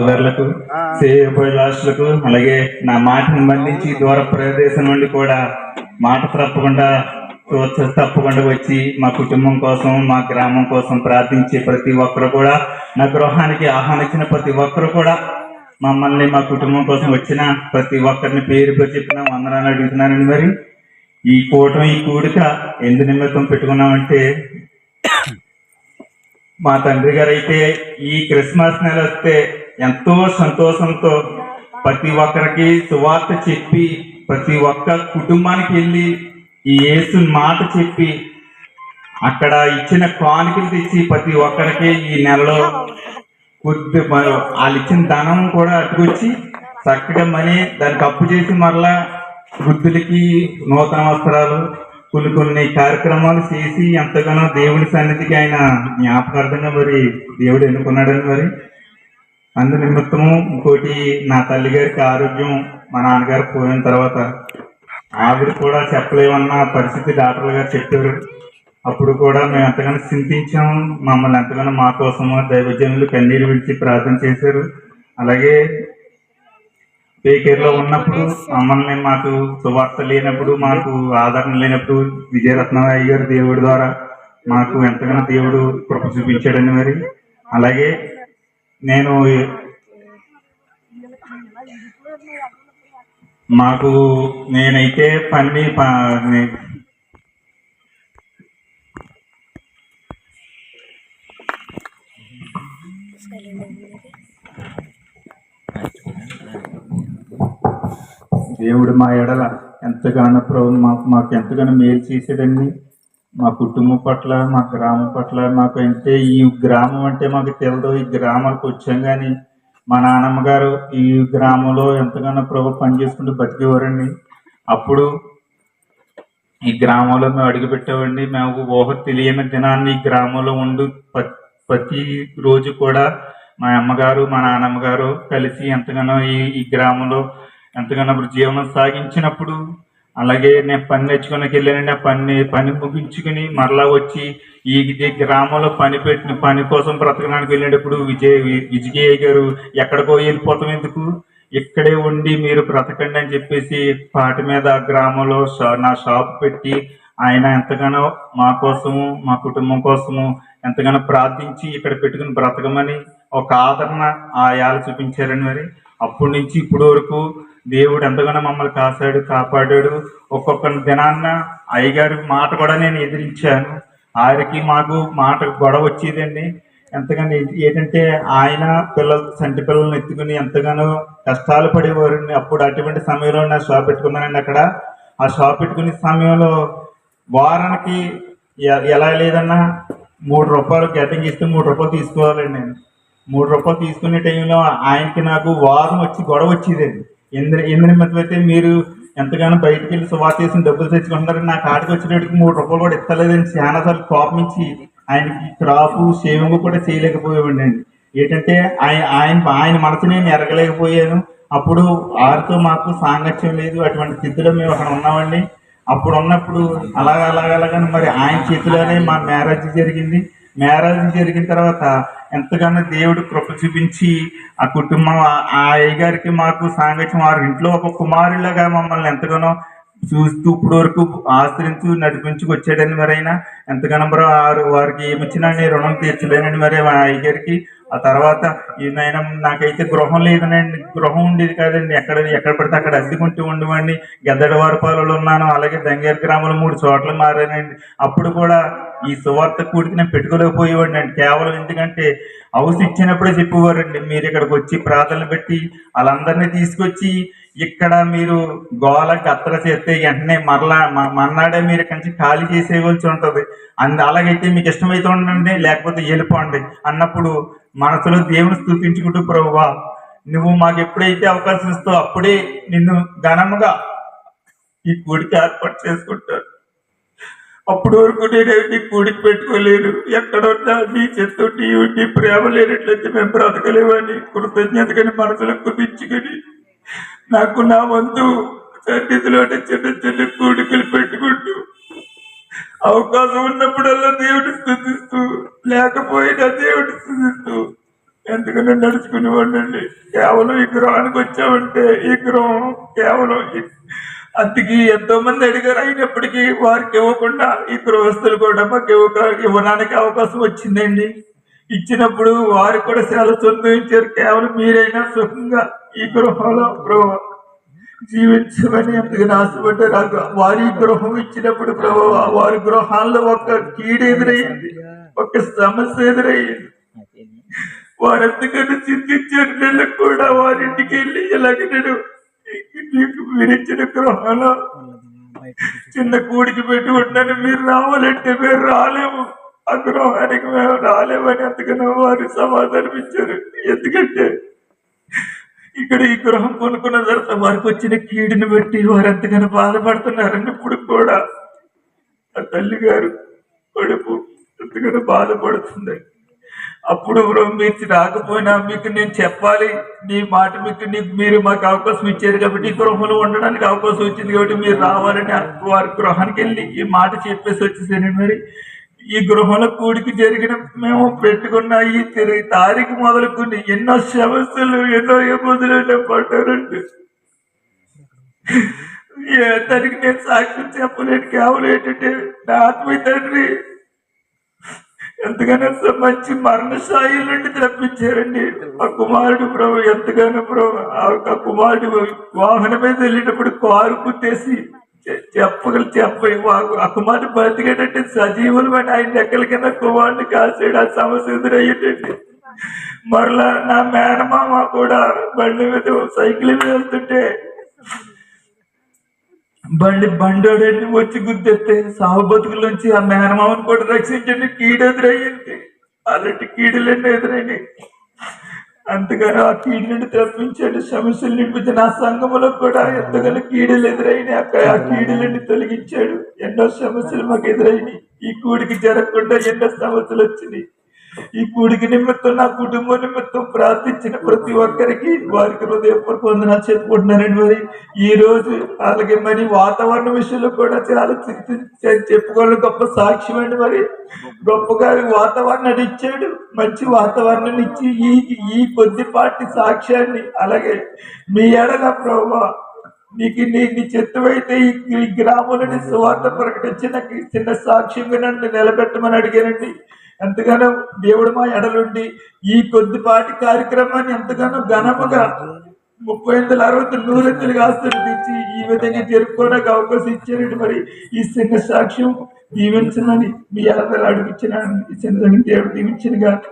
సోదరులకు అలాగే నా మాటను బంధించి దూర ప్రదేశం నుండి కూడా మాట తప్పకుండా తప్పకుండా వచ్చి మా కుటుంబం కోసం మా గ్రామం కోసం ప్రార్థించే ప్రతి ఒక్కరు కూడా నా గృహానికి ఆహ్వానించిన ప్రతి ఒక్కరు కూడా మమ్మల్ని మా కుటుంబం కోసం వచ్చిన ప్రతి ఒక్కరిని పేరు పేరు చెప్పిన వందనాలు అడుగుతున్నానండి మరి. ఈ కూటమి ఈ కూడిక ఎందు నిమిత్తం పెట్టుకున్నామంటే మా తండ్రి గారు అయితే ఈ క్రిస్మస్ నెల వస్తే ఎంతో సంతోషంతో ప్రతి ఒక్కరికి సువార్త చెప్పి ప్రతి ఒక్క కుటుంబానికి వెళ్ళి ఈ యేసు మాట చెప్పి అక్కడ ఇచ్చిన కానుకలు తెచ్చి ప్రతి ఒక్కరికి ఈ నెలలో కొద్ది వాళ్ళు ఇచ్చిన ధనం కూడా అట్టుకొచ్చి చక్కగా మనీ దానికి అప్పు చేసి మరలా వృద్ధులకి నూతన వస్త్రాలు కొన్ని కొన్ని కార్యక్రమాలు చేసి ఎంతగానో దేవుని సన్నిధికి ఆయన జ్ఞాపకార్థంగా మరి దేవుడు ఎన్నుకున్నాడని మరి అందు నిమిత్తము ఇంకోటి నా తల్లి గారికి ఆరోగ్యం మా నాన్నగారు పోయిన తర్వాత ఆవిడ కూడా చెప్పలేమన్న పరిస్థితి డాక్టర్లు గారు చెప్పారు. అప్పుడు కూడా మేము ఎంతగానో చింతించాం. మమ్మల్ని ఎంతగానో మా కోసము దైవజనులు కన్నీరు విడిచి ప్రార్థన చేశారు. అలాగే పేకేర్లో ఉన్నప్పుడు మమ్మల్ని మాకు సువార్త లేనప్పుడు మాకు ఆదరణ లేనప్పుడు విజయరత్నరాయ గారు దేవుడి ద్వారా మాకు ఎంతగానో దేవుడు కృప చూపించాడని మరి. అలాగే నేను మాకు నేనైతే పని పా నే- దేవుడు మా ఎడల ఎంతగానో ప్రభు మాకు మాకు ఎంతగానో మేలు చేసేదండి మా కుటుంబం పట్ల మా గ్రామం పట్ల మాకు అంటే ఈ గ్రామం అంటే మాకు తెలియదు ఈ గ్రామాలకు వచ్చాం కానీ మా నాన్నమ్మ గారు ఈ గ్రామంలో ఎంతగానో ప్రభు పని చేసుకుంటూ బతికేవారండి. అప్పుడు ఈ గ్రామంలో మేము అడుగుపెట్టామండి మేము ఊహ తెలియని దినాన్ని ఈ గ్రామంలో ఉండు. ప్రతి రోజు కూడా మా అమ్మగారు మా నాన్నమ్మ గారు కలిసి ఎంతగానో ఈ ఈ గ్రామంలో ఎంతగానో జీవనం సాగించినప్పుడు అలాగే నేను పని నేర్చుకునికి వెళ్ళానండి ఆ పని పని ముగించుకుని మరలా వచ్చి ఈ గ్రామంలో పని పెట్టిన పని కోసం బ్రతకడానికి వెళ్ళేటప్పుడు విజయ్ వి- విజయ్ గారు ఎక్కడికో వెళ్ళిపోతాం ఎందుకు? ఇక్కడే ఉండి మీరు బ్రతకండి అని చెప్పేసి పాటి మీద గ్రామంలో షా- నా షాప్ పెట్టి ఆయన ఎంతగానో మా కోసము మా కుటుంబం కోసము ఎంతగానో ప్రార్థించి ఇక్కడ పెట్టుకుని బ్రతకమని ఒక ఆదరణ ఆయాలు చూపించారని మరి. అప్పటి నుంచి ఇప్పటి వరకు దేవుడు ఎంతగానో మమ్మల్ని కాశాడు కాపాడాడు. ఒక్కొక్క దినాన్న అయ్యగారి మాట కూడా నేను ఎదిరించాను. ఆయనకి మాకు మాట గొడవ వచ్చేదండి. ఎంతగానో ఏంటంటే ఆయన పిల్లలు సంటి పిల్లల్ని ఎత్తుకుని ఎంతగానో కష్టాలు పడేవారండి. అప్పుడు అటువంటి సమయంలో నా షాప్ పెట్టుకున్నానండి అక్కడ. ఆ షాప్ పెట్టుకునే సమయంలో వారానికి ఎలా లేదన్నా మూడు రూపాయలు గడ్డంకి ఇస్తే మూడు రూపాయలు తీసుకోవాలండి నేను. మూడు రూపాయలు తీసుకునే టైంలో ఆయనకి నాకు వారం వచ్చి గొడవ వచ్చేదండి. ఎందు ఎందు అయితే మీరు ఎంతగానో బయటకు వెళ్ళి సువార్త చేసిన డబ్బులు తెచ్చుకుంటారని నాకు కాడికి వచ్చేటప్పటికి మూడు రూపాయలు కూడా ఇస్తలేదని చాలాసార్లు కోపం ఆయనకి క్రాపు షేవింగ్ కూడా చేయలేకపోయేవాడిని అండి. ఏంటంటే ఆయన ఆయన ఆయన మనసు నేను ఎరగలేకపోయాను. అప్పుడు వారితో మాకు సాంగత్యం లేదు. అటువంటి స్థితిలో మేము అక్కడ ఉన్నామండి. అప్పుడు ఉన్నప్పుడు అలాగ అలాగ అలాగని మరి ఆయన చేతిలోనే మా మ్యారేజ్ జరిగింది. మ్యారేజ్ జరిగిన తర్వాత ఎంతగానో దేవుడు కృప చూపించి ఆ కుటుంబం ఆ- అయ్యగారికి మాకు సాంగత్యం వారి ఇంట్లో ఒక కుమారులాగా మమ్మల్ని ఎంతగానో చూస్తూ ఇప్పుడు వరకు ఆశ్రయించు నడిపించుకు వచ్చాడని మరి ఎంతగానో మరి వారు వారికి ఏమి ఇచ్చినా నేను రుణం తీర్చలేనని మరి మా అయ్యగారికి. ఆ తర్వాత ఈయన నాకైతే గృహం లేదనండి గృహం ఉండేది కాదండి. ఎక్కడ ఎక్కడ పడితే అక్కడ అద్దెకుంటూ ఉండేవాడిని. గద్దడవారిపాలలో ఉన్నాను. అలాగే దంగేరు గ్రామంలో మూడు చోట్ల మారానండి. అప్పుడు కూడా ఈ సువార్త కూడికి నేను పెట్టుకోలేకపోయేవాడిని అండి. కేవలం ఎందుకంటే హౌస్ ఇచ్చినప్పుడే చెప్పేవారండి. మీరు ఇక్కడికి వచ్చి ప్రార్థనలు పెట్టి వాళ్ళందరినీ తీసుకొచ్చి ఇక్కడ మీరు గోల గత్తర చేస్తే వెంటనే మరలా మన్నాడే మర్నాడే మీరు ఇక్కడి నుంచి ఖాళీ చేసేయవలసి ఉంటుంది. అందు అలాగైతే మీకు ఇష్టమైతే ఉండండి లేకపోతే వెళ్ళిపోండి అన్నప్పుడు మనసులో దేవుని స్థుతించుకుంటూ ప్రభువా నువ్వు మాకు ఎప్పుడైతే అవకాశం ఇస్తావు అప్పుడే నిన్ను ఘనముగా ఈ కూడికి ఏర్పాటు చేసుకుంటారు. అప్పటి వరకు నేనేమి కూడికి పెట్టుకోలేను. ఎక్కడున్నా నీ చెత్త నీ ఉండి ప్రేమ లేనట్లయితే మేము బ్రతకలేమని కృతజ్ఞతగాని మనసులో కుదించుకొని నాకు నా వంతు సన్నిధిలోనే చిన్న చిన్న కూడికలు పెట్టుకుంటూ అవకాశం ఉన్నప్పుడల్లా దేవుడిని స్థుతిస్తూ లేకపోయినా దేవుడిని స్థుతిస్తూ ఎందుకని నడుచుకుని కేవలం ఈ గృహానికి వచ్చామంటే ఈ కేవలం అందుకే ఎంతో మంది అడిగారు అయినప్పటికీ వారికి ఇవ్వకుండా ఈ గృహస్థులు కూడా మాకు ఇవ్వక ఇవ్వడానికి అవకాశం వచ్చిందండి. ఇచ్చినప్పుడు వారు కూడా చాలా సంతోషించారు. కేవలం మీరైనా సుఖంగా ఈ గృహంలో గృహ జీవించమని అందుకని ఆశపడ్డారు వారి గృహం ఇచ్చినప్పుడు ప్రభావ వారి గృహాల్లో ఒక కీడు ఎదురయ్యింది ఒక సమస్య ఎదురయ్యింది వారెందుకని చింతించారు? నేను కూడా వారింటికి వెళ్ళి ఇలాగ నేను నీకు మీరిచ్చిన గృహంలో చిన్న కూడికి పెట్టి ఉండని మీరు రావాలంటే మీరు రాలేము. ఆ గృహానికి మేము రాలేమని అందుకని వారు సమాధానం ఇచ్చారు. ఎందుకంటే ఇక్కడ ఈ గృహం కొనుక్కున్న తర్వాత వారికి వచ్చిన కీడుని బట్టి వారు ఎంతగానో బాధపడుతున్నారని ఇప్పుడు కూడా ఆ తల్లి గారు కడుపు ఎంతగానో బాధపడుతుంది. అప్పుడు మీరు రాకపోయినా మీకు నేను చెప్పాలి. నీ మాట మీకు నీకు మీరు మాకు అవకాశం ఇచ్చారు కాబట్టి గృహంలో ఉండడానికి అవకాశం వచ్చింది కాబట్టి మీరు రావాలని వారి గృహానికి వెళ్ళి ఈ మాట చెప్పేసి వచ్చేసాను మరి. ఈ గృహంలో కూడికి జరిగిన మేము పెట్టుకున్న ఈ తిరిగి తారీఖు మొదలుకొని ఎన్నో సమస్యలు ఎన్నో ఇబ్బందులు పడ్డారండి. ఏ దానికి నేను సాక్ష్యం చెప్పలేను. కేవలం ఏంటంటే నా ఆత్మీయ తండ్రి ఎంతగానో మంచి మరణశాయి నుండి తప్పించారండి. ఆ కుమారుడు ప్రభు ఎంతగానో ప్రభు ఆ కుమారుడు వాహనం మీద వెళ్ళేటప్పుడు కారు కుట్టేసి చెప్పగలు చెప్పగల చెప్ప ఆ కుమారుడు బతికేటట్టు సజీవులమైన ఆయన రెక్కల కింద కుమారుడిని కాసాడు ఆ సమస్య ఎదురయ్యేటండి మరలా నా మేనమామ కూడా బండి మీద సైకిల్ మీద వెళ్తుంటే బండి బండోడని వచ్చి గుద్దెత్తే సాగు బతుకులోంచి ఆ మేనమామని కూడా రక్షించండి కీడు ఎదురయ్యింది అలాంటి కీడులన్నీ ఎదురైనాయి. అంతగానో ఆ కీడు నుండి తప్పించాడు. సమస్యలు నింపించి నా సంఘములో కూడా ఎంతగానో కీడులు ఎదురైనాయి. అక్కడ ఆ కీడులన్నీ తొలగించాడు. ఎన్నో సమస్యలు మాకు ఎదురైనాయి. ఈ కూడికి జరగకుండా ఎన్నో సమస్యలు వచ్చినాయి. ఈ కూడికి నిమిత్తం నా కుటుంబం నిమిత్తం ప్రార్థించిన ప్రతి ఒక్కరికి వారికి హృదయపూర్వక వందనాలు చెప్పుకుంటున్నారండి మరి. ఈ రోజు అలాగే మరి వాతావరణ విషయంలో కూడా చాలా చింత- చెప్పుకోవాలి గొప్ప సాక్ష్యం అండి మరి. గొప్పగా వాతావరణాన్ని ఇచ్చాడు మంచి వాతావరణాన్ని ఇచ్చి ఈ ఈ కొద్దిపాటి సాక్ష్యాన్ని అలాగే మీ ఎడల ప్రభావ నీకు నీ నీ చిత్తమైతే ఈ గ్రామంలోని సువార్త ప్రకటించి నాకు ఈ చిన్న సాక్ష్యంగా నన్ను నిలబెట్టమని అడిగానండి. ఎంతగానో దేవుడు మా ఎడలుండి ఈ కొద్దిపాటి కార్యక్రమాన్ని ఎంతగానో ఘనముగా ముప్పై ఎనిమిది అరవై నూరత్తులు ఆస్తులు తెచ్చి ఈ విధంగా జరుపుకోవడానికి అవకాశం ఇచ్చారండి. మరి ఈ చిన్న సాక్ష్యం దీవించనని మీ ఆధారాలు అడిగించిన చిన్న దేవుడు దీవించిన గాక.